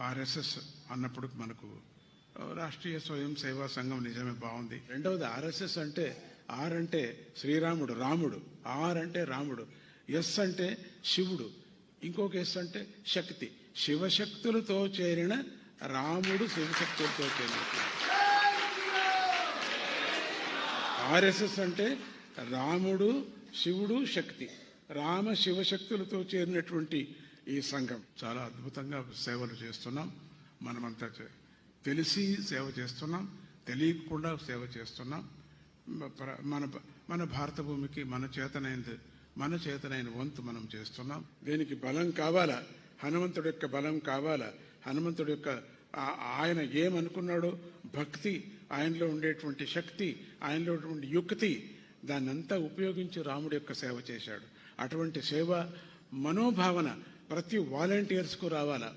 RSS అన్నప్పుడు మనకు రాష్ట్రీయ స్వయం సేవా సంఘం నిజమే బాగుంది. రెండవది ఆర్ఎస్ఎస్ అంటే ఆర్ అంటే శ్రీరాముడు రాముడు. ఆర్ అంటే రాముడు. ఎస్ అంటే శివుడు. ఇంకొక ఎస్ అంటే శక్తి. శివశక్తులతో చేరిన రాముడు శివశక్తులతో చేరిన ఆర్ఎస్ఎస్ అంటే రాముడు శివుడు శక్తి. రామ శివశక్తులతో చేరినటువంటి ఈ సంఘం చాలా అద్భుతంగా సేవలు చేస్తున్నాం. మనమంతా తెలిసి సేవ చేస్తున్నాం. తెలియకుండా సేవ చేస్తున్నాం. మన మన భారత భూమికి మన చేతనైనది మన చేతనైన వంతు మనం చేస్తున్నాం. దీనికి బలం కావాలా? హనుమంతుడి యొక్క బలం కావాలా? హనుమంతుడి యొక్క ఆయన ఏమనుకున్నాడో భక్తి ఆయనలో ఉండేటువంటి శక్తి ఆయనలో ఉన్నటువంటి యుక్తి దాన్నంతా ఉపయోగించి రాముడి యొక్క సేవ చేశాడు. అటువంటి సేవ మనోభావన ప్రతి వాలంటీర్స్కు రావాలా?